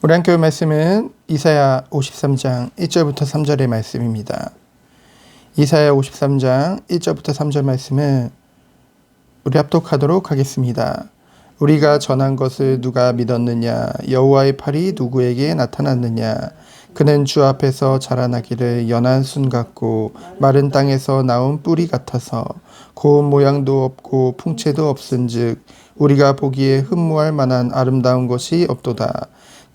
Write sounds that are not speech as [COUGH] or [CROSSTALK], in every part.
우리 함께 볼 말씀은 이사야 53장 1절부터 3절의 말씀입니다. 이사야 53장 1절부터 3절 말씀은 우리 합독하도록 하겠습니다. 우리가 전한 것을 누가 믿었느냐? 여호와의 팔이 누구에게 나타났느냐? 그는 주 앞에서 자라나기를 연한 순 같고 마른 땅에서 나온 뿌리 같아서 고운 모양도 없고 풍채도 없은즉 우리가 보기에 흠모할 만한 아름다운 것이 없도다.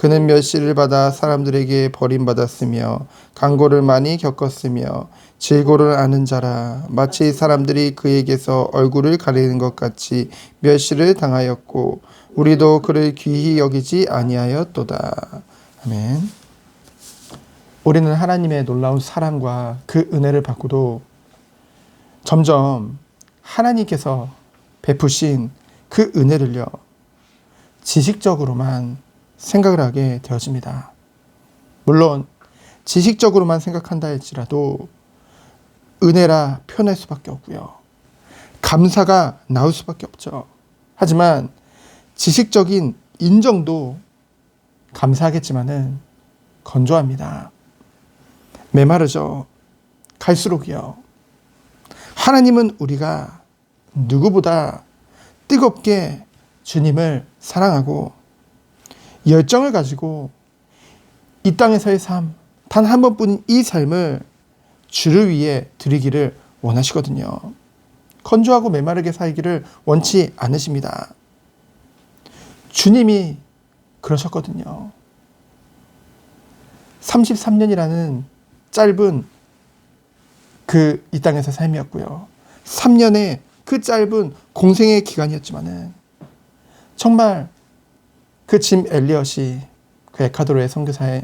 그는 멸시를 받아 사람들에게 버림받았으며 강고를 많이 겪었으며 질고를 아는 자라 마치 사람들이 그에게서 얼굴을 가리는 것 같이 멸시를 당하였고 우리도 그를 귀히 여기지 아니하였도다. 아멘. 우리는 하나님의 놀라운 사랑과 그 은혜를 받고도 점점 하나님께서 베푸신 그 은혜를요 지식적으로만 생각을 하게 되어집니다. 물론 지식적으로만 생각한다 할지라도 은혜라 표현할 수밖에 없고요. 감사가 나올 수밖에 없죠. 하지만 지식적인 인정도 감사하겠지만은 건조합니다. 메마르죠. 갈수록이요. 하나님은 우리가 누구보다 뜨겁게 주님을 사랑하고 열정을 가지고 이 땅에서의 삶, 단 한 번뿐인 이 삶을 주를 위해 드리기를 원하시거든요. 건조하고 메마르게 살기를 원치 않으십니다. 주님이 그러셨거든요. 33년이라는 짧은 그 이 땅에서 삶이었고요. 3년의 그 짧은 공생의 기간이었지만은 정말 그 짐 엘리엇이 그 에카도르의 선교사에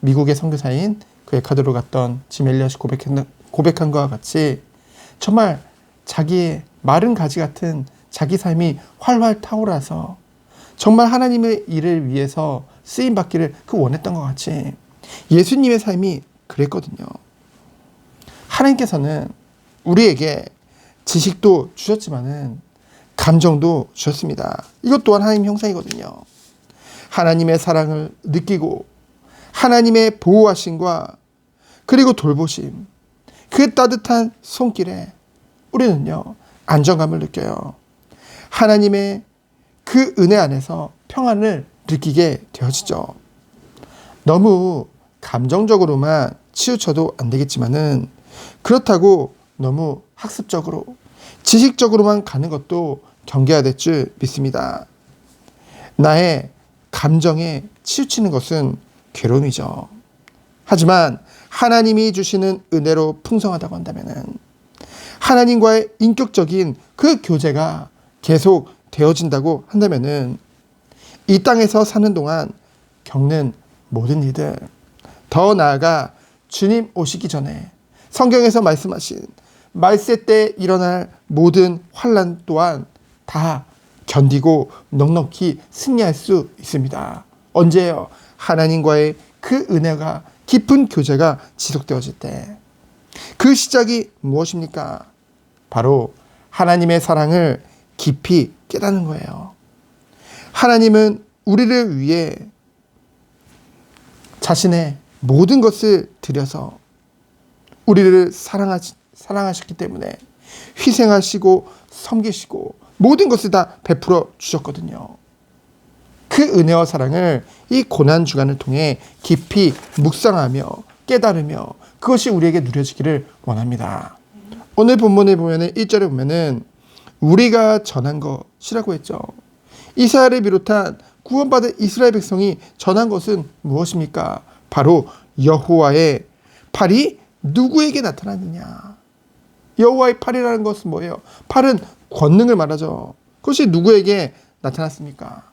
미국의 선교사인 그 에카도르 갔던 짐 엘리엇이 고백한, 고백한 것과 같이 정말 자기의 마른 가지 같은 자기 삶이 활활 타오라서 정말 하나님의 일을 위해서 쓰임 받기를 그 원했던 것 같이 예수님의 삶이 그랬거든요. 하나님께서는 우리에게 지식도 주셨지만은 감정도 주셨습니다. 이것 또한 하나님 형상이거든요. 하나님의 사랑을 느끼고 하나님의 보호하심과 그리고 돌보심 그 따뜻한 손길에 우리는요 안정감을 느껴요. 하나님의 그 은혜 안에서 평안을 느끼게 되어지죠. 너무 감정적으로만 치우쳐도 안 되겠지만은 그렇다고 너무 학습적으로 지식적으로만 가는 것도 경계해야 될 줄 믿습니다. 나의 감정에 치우치는 것은 괴로움이죠. 하지만 하나님이 주시는 은혜로 풍성하다고 한다면은 하나님과의 인격적인 그 교제가 계속 되어진다고 한다면은 이 땅에서 사는 동안 겪는 모든 일들 더 나아가 주님 오시기 전에 성경에서 말씀하신 말세 때 일어날 모든 환란 또한 다 견디고 넉넉히 승리할 수 있습니다. 언제요? 하나님과의 그 은혜가 깊은 교제가 지속되어질 때. 그 시작이 무엇입니까? 바로 하나님의 사랑을 깊이 깨닫는 거예요. 하나님은 우리를 위해 자신의 모든 것을 들여서 우리를 사랑하, 사랑하셨기 때문에 희생하시고 섬기시고 모든 것을 다 베풀어 주셨거든요. 그 은혜와 사랑을 이 고난 주간을 통해 깊이 묵상하며 깨달으며 그것이 우리에게 누려지기를 원합니다. 오늘 본문에 보면은 1절에 보면은 우리가 전한 것이라고 했죠. 이스라엘을 비롯한 구원받은 이스라엘 백성이 전한 것은 무엇입니까? 바로 여호와의 팔이 누구에게 나타났느냐? 여호와의 팔이라는 것은 뭐예요? 팔은 권능을 말하죠. 그것이 누구에게 나타났습니까?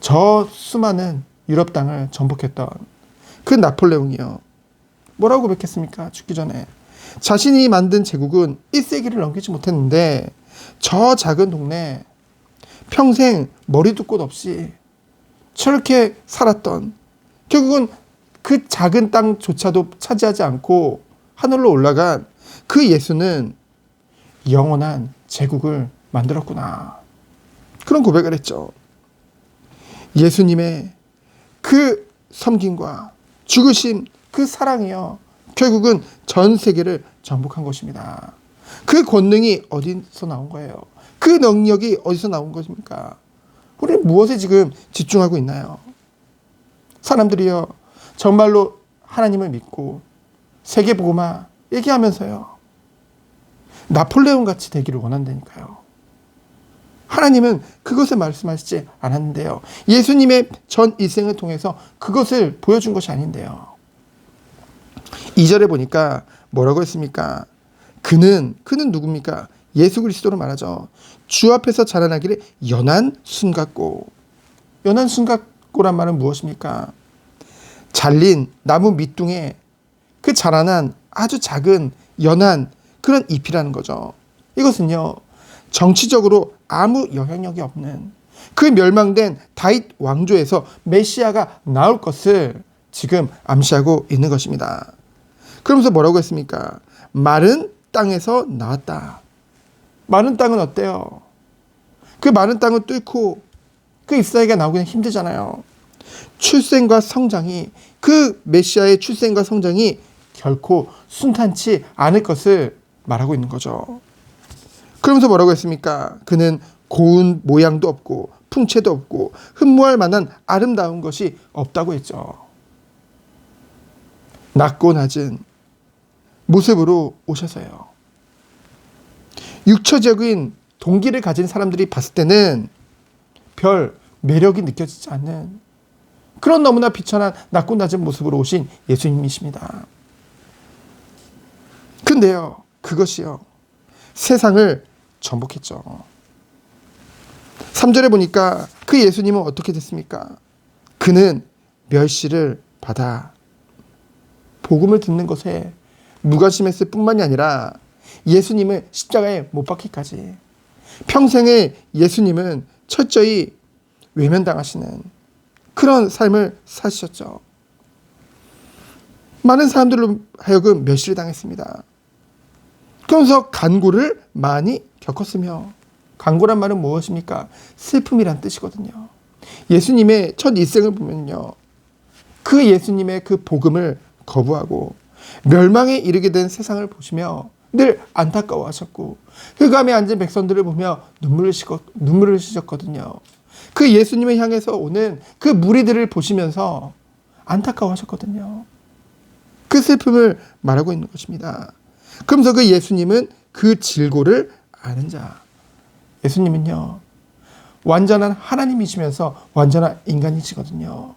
저 수많은 유럽 땅을 정복했던 그 나폴레옹이요. 뭐라고 고백했습니까? 죽기 전에. 자신이 만든 제국은 1세기를 넘기지 못했는데 저 작은 동네 평생 머리도 꽃 없이 저렇게 살았던 결국은 그 작은 땅조차도 차지하지 않고 하늘로 올라간 그 예수는 영원한 제국을 만들었구나. 그런 고백을 했죠. 예수님의 그 섬김과 죽으심 그 사랑이요. 결국은 전 세계를 정복한 것입니다. 그 권능이 어디서 나온 거예요? 그 능력이 어디서 나온 것입니까? 우리는 무엇에 지금 집중하고 있나요? 사람들이요. 정말로 하나님을 믿고 세계보고만 얘기하면서요. 나폴레옹 같이 되기를 원한다니까요. 하나님은 그것을 말씀하시지 않았는데요. 예수님의 전 일생을 통해서 그것을 보여준 것이 아닌데요. 2절에 보니까 뭐라고 했습니까? 그는 그는 누굽니까? 예수 그리스도로 말하죠. 주 앞에서 자라나기를 연한 순 같고 연한 순 같고란 말은 무엇입니까? 잘린 나무 밑둥에 그 자라난 아주 작은 연한 그런 잎이라는 거죠. 이것은요. 정치적으로 아무 영향력이 없는 그 멸망된 다윗 왕조에서 메시아가 나올 것을 지금 암시하고 있는 것입니다. 그러면서 뭐라고 했습니까? 마른 땅에서 나왔다. 마른 땅은 어때요? 그 마른 땅을 뚫고 그 잎사귀가 나오기는 힘들잖아요. 출생과 성장이 그 메시아의 출생과 성장이 결코 순탄치 않을 것을 말하고 있는 거죠. 그러면서 뭐라고 했습니까? 그는 고운 모양도 없고 풍채도 없고 흠모할 만한 아름다운 것이 없다고 했죠. 낮고 낮은 모습으로 오셔서요. 육처적인 동기를 가진 사람들이 봤을 때는 별 매력이 느껴지지 않는 그런 너무나 비천한 낮고 낮은 모습으로 오신 예수님이십니다. 근데요, 그것이요, 세상을 정복했죠. 3절에 보니까 그 예수님은 어떻게 됐습니까? 그는 멸시를 받아 복음을 듣는 것에 무관심했을 뿐만이 아니라 예수님을 십자가에 못 박기까지 평생에 예수님은 철저히 외면당하시는 그런 삶을 사셨죠. 많은 사람들로 하여금 멸시를 당했습니다. 그러면서 간고를 많이 겪었으며 간고란 말은 무엇입니까? 슬픔이란 뜻이거든요. 예수님의 첫 일생을 보면요. 그 예수님의 그 복음을 거부하고 멸망에 이르게 된 세상을 보시며 늘 안타까워하셨고 흑암에 앉은 백성들을 보며 눈물을 씻었, 눈물을 씻었거든요. 그 예수님을 향해서 오는 그 무리들을 보시면서 안타까워하셨거든요. 그 슬픔을 말하고 있는 것입니다. 그러면서 그 예수님은 그 질고를 아는 자. 예수님은요, 완전한 하나님이시면서 완전한 인간이시거든요.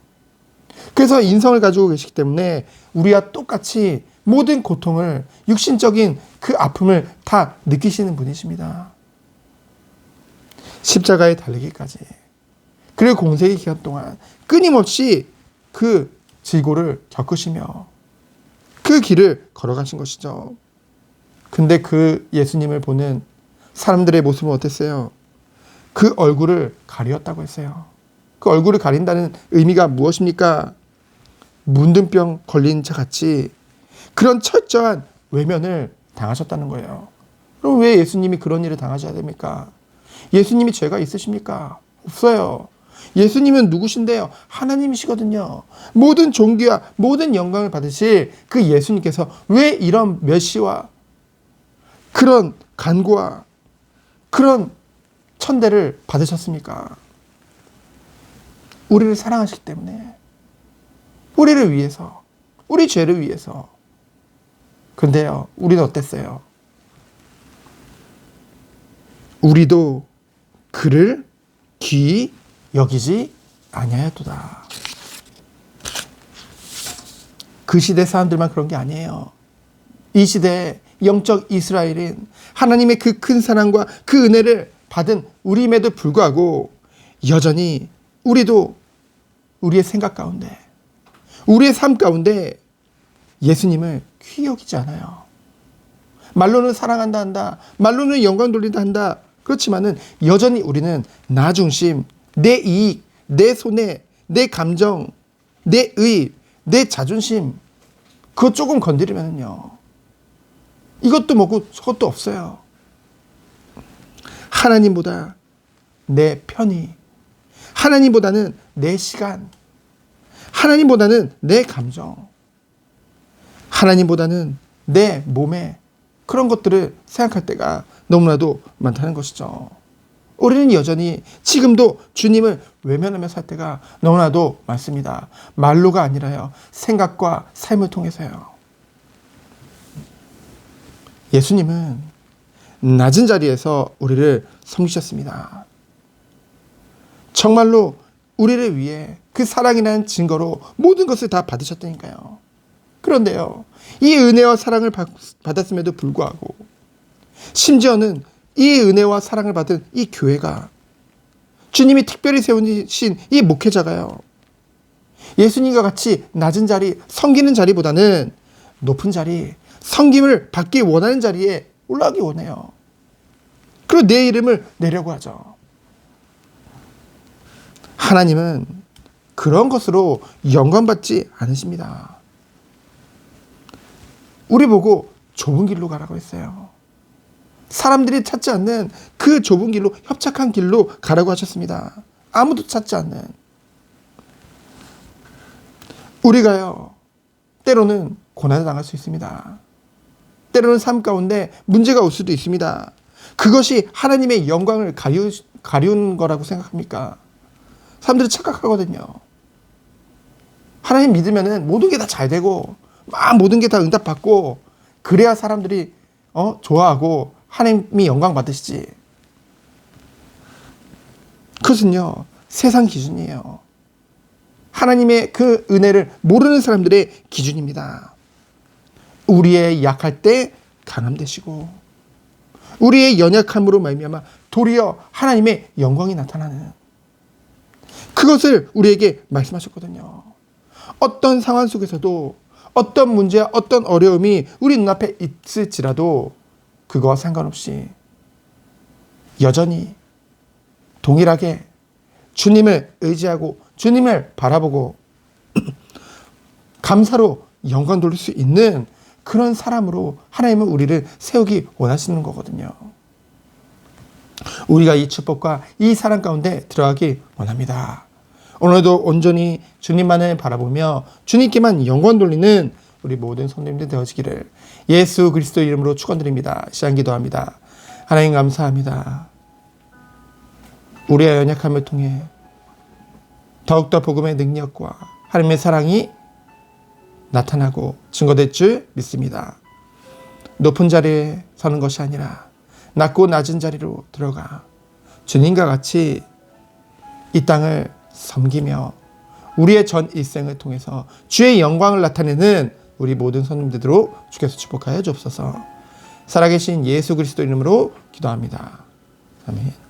그래서 인성을 가지고 계시기 때문에 우리와 똑같이 모든 고통을, 육신적인 그 아픔을 다 느끼시는 분이십니다. 십자가에 달리기까지. 그리고 공세의 기간 동안 끊임없이 그 질고를 겪으시며 그 길을 걸어가신 것이죠. 근데 그 예수님을 보는 사람들의 모습은 어땠어요? 그 얼굴을 가리었다고 했어요. 그 얼굴을 가린다는 의미가 무엇입니까? 문둥병 걸린 자 같이 그런 철저한 외면을 당하셨다는 거예요. 그럼 왜 예수님이 그런 일을 당하셔야 됩니까? 예수님이 죄가 있으십니까? 없어요. 예수님은 누구신데요? 하나님이시거든요. 모든 존귀와 모든 영광을 받으실 그 예수님께서 왜 이런 멸시와 그런 간구와 그런 천대를 받으셨습니까? 우리를 사랑하시기 때문에 우리를 위해서 우리 죄를 위해서 근데요 우리는 어땠어요? 우리도 그를 귀히 여기지 아니하였도다. 그 시대 사람들만 그런 게 아니에요. 이 시대에 영적 이스라엘인 하나님의 그 큰 사랑과 그 은혜를 받은 우리임에도 불구하고 여전히 우리도 우리의 생각 가운데 우리의 삶 가운데 예수님을 귀히 여기지 않아요. 말로는 사랑한다 한다. 말로는 영광 돌린다 한다. 그렇지만은 여전히 우리는 나 중심, 내 이익, 내 손해, 내 감정, 내 의, 내 자존심 그거 조금 건드리면요. 이것도 뭐고 저것도 없어요. 하나님보다 내 편이, 하나님보다는 내 시간, 하나님보다는 내 감정, 하나님보다는 내 몸에 그런 것들을 생각할 때가 너무나도 많다는 것이죠. 우리는 여전히 지금도 주님을 외면하며 살 때가 너무나도 많습니다. 말로가 아니라요. 생각과 삶을 통해서요. 예수님은 낮은 자리에서 우리를 섬기셨습니다. 정말로 우리를 위해 그 사랑이라는 증거로 모든 것을 다 받으셨다니까요. 그런데요, 이 은혜와 사랑을 받, 받았음에도 불구하고, 심지어는 이 은혜와 사랑을 받은 이 교회가, 주님이 특별히 세우신 이 목회자가요, 예수님과 같이 낮은 자리, 섬기는 자리보다는 높은 자리, 섬김을 받기 원하는 자리에 올라가기 원해요. 그리고 내 이름을 내려고 하죠. 하나님은 그런 것으로 영광받지 않으십니다. 우리 보고 좁은 길로 가라고 했어요. 사람들이 찾지 않는 그 좁은 길로, 협착한 길로 가라고 하셨습니다. 아무도 찾지 않는. 우리가요, 때로는 고난을 당할 수 있습니다. 때로는 삶 가운데 문제가 올 수도 있습니다. 그것이 하나님의 영광을 가리우, 가리운 거라고 생각합니까? 사람들이 착각하거든요. 하나님 믿으면은 모든 게 다 잘 되고, 막 모든 게 다 응답받고, 그래야 사람들이, 어, 좋아하고, 하나님이 영광 받으시지. 그것은요, 세상 기준이에요. 하나님의 그 은혜를 모르는 사람들의 기준입니다. 우리의 약할 때 강함 되시고 우리의 연약함으로 말미암아 도리어 하나님의 영광이 나타나는 그것을 우리에게 말씀하셨거든요. 어떤 상황 속에서도 어떤 문제와 어떤 어려움이 우리 눈앞에 있을지라도 그거와 상관없이 여전히 동일하게 주님을 의지하고 주님을 바라보고 [CLEARS THROAT] 감사로 영광 돌릴 수 있는 그런 사람으로 하나님은 우리를 세우기 원하시는 거거든요. 우리가 이 축복과 이 사랑 가운데 들어가기 원합니다. 오늘도 온전히 주님만을 바라보며 주님께만 영광 돌리는 우리 모든 성도님들 되어지기를 예수 그리스도 이름으로 축원드립니다. 시간 기도합니다. 하나님 감사합니다. 우리의 연약함을 통해 더욱더 복음의 능력과 하나님의 사랑이 나타나고 증거될 줄 믿습니다. 높은 자리에 서는 것이 아니라 낮고 낮은 자리로 들어가 주님과 같이 이 땅을 섬기며 우리의 전 일생을 통해서 주의 영광을 나타내는 우리 모든 손님들로 주께서 축복하여 주옵소서. 살아계신 예수 그리스도 이름으로 기도합니다. 아멘.